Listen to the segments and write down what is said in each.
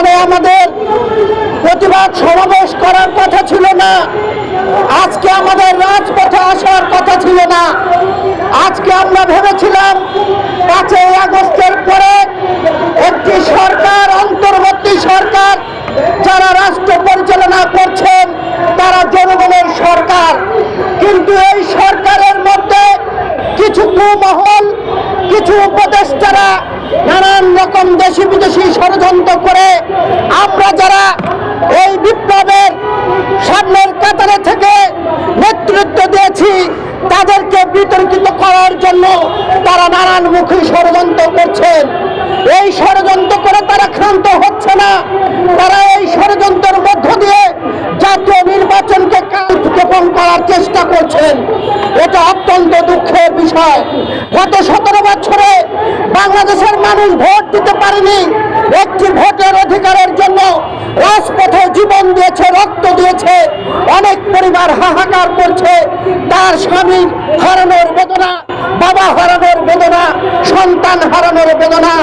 এখানে আমাদের প্রতিবাদ সমাবেশ করার কথা ছিল না। আজকে আমাদের রাজপথে আসার কথা ছিল না। আজকে আমরা ভেবেছিলাম পাঁচই আগস্টের পরে একটি সরকার, অন্তর্বর্তী সরকার, যারা রাষ্ট্র পরিচালনা করছেন, তারা জনগণের সরকার। কিন্তু এই সরকারের মধ্যে কিছু কুমহল কিছু উপদেষ্টারা নানান রকম দেশি বিদেশি ষড়যন্ত্র করে আমরা যারা এই বিপ্লবের সামনের কাতারে থেকে নেতৃত্ব দিয়েছি, তাদেরকে বিতর্কিত করার জন্য তারা নানান মুখী ষড়যন্ত্র করছেন এই ষড়যন্ত্র করে তারা ক্ষান্ত হচ্ছে না। তারা এটা অত্যন্ত দুঃখের বিষয়। গত সতেরো বছরে বাংলাদেশের মানুষ ভোট দিতে পারেনি। একটি ভোটের অধিকারের জন্য রাজপথে জীবন দিয়েছে, রক্ত দিয়েছে, অনেক পরিবার হাহাকার করছে। তার স্বামী হারানোর বেদনা, বাবা হারানোর বেদনা, সন্তান হারানোর বেদনা।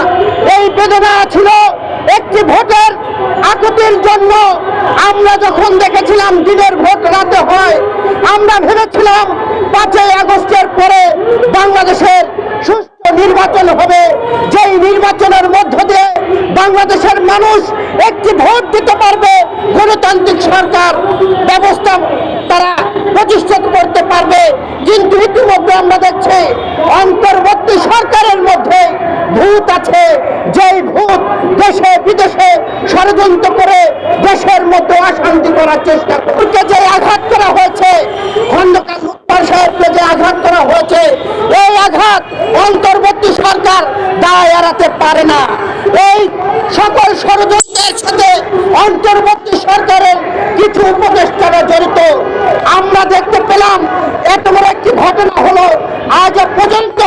এই বেদনা ছিল একটি ভোটের আকুতির জন্য। আমরা যখন দেখেছিলাম দিনের ভোট রাতে হয়, আমরা ভেবেছিলাম পাঁচই আগস্টের পরে বাংলাদেশের সুষ্ঠু নির্বাচন হবে। যেই নির্বাচনের মধ্য দিয়ে বাংলাদেশের মানুষ একটি ভোট দিতে পারবে, গণতান্ত্রিক সরকার ব্যবস্থা তারা প্রতিষ্ঠা করতে পারবে। কিন্তু ইতিমধ্যে আমরা দেখছি অন্তর্বর্তী সরকারের মধ্যে ভূত আছে। যেই ভূত দেশে, বিদেশে ষড়যন্ত্র করে দেশের মধ্যে অশান্তি করার চেষ্টা করছে। যে আঘাত করা হয়েছে খন্দকার মুক্তার সাহেবকে যে আঘাত করা হয়েছে এই আঘাত অন্তর্বর্তী সরকার দায় এড়াতে পারে না। এই সকল ষড়যন্ত্রের সাথে অন্তর্বর্তী সরকারের কিছু উপদেষ্টারা জড়িত। আমরা দেখতে পেলাম, এত বড় একটি ঘটনা হলো, আজ পর্যন্ত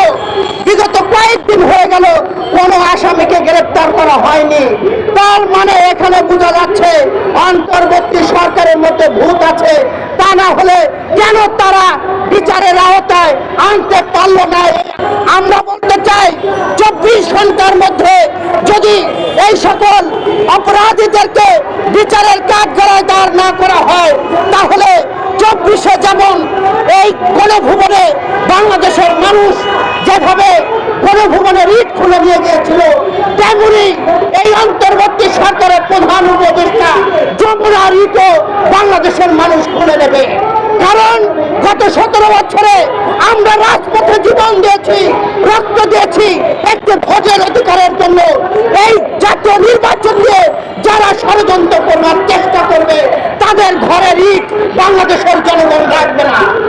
বিগত কয়েকদিন হয়ে গেল, কোনো আসামিকে গ্রেপ্তার করা হয়নি। তার মানে এখানে বোঝা যাচ্ছে, অন্তর্বর্তী সরকারের মধ্যে ভূত আছে। তা না হলে কেন তারা বিচারের আওতায় আনতে পারল না? আমরা বলতে চাই ঘণ্টার মধ্যে যদি এই সকল অপরাধীদেরকে বিচারের কাজ করায় দাঁড় না করা হয়, তাহলে চব্বিশে যেমন এই গণভুবনে বাংলাদেশের মানুষ যেভাবে গণভুবনের ইট খুলে নিয়ে গিয়েছিল, তেমনি এই অন্তর্বর্তী সরকারের প্রধান উপদেষ্টা যমুনার ইটও বাংলাদেশের মানুষ খুলে নেবে। কারণ গত সতেরো বছরে আমরা রাজপথে জীবন দিয়েছি, রক্ত দিয়েছি একটি ভোটের অধিকারের জন্য এই জাতীয় নির্বাচন নিয়ে যারা ষড়যন্ত্র করবার চেষ্টা করবে, তাদের ঘরের ইট বাংলাদেশের জনগণ রাখবে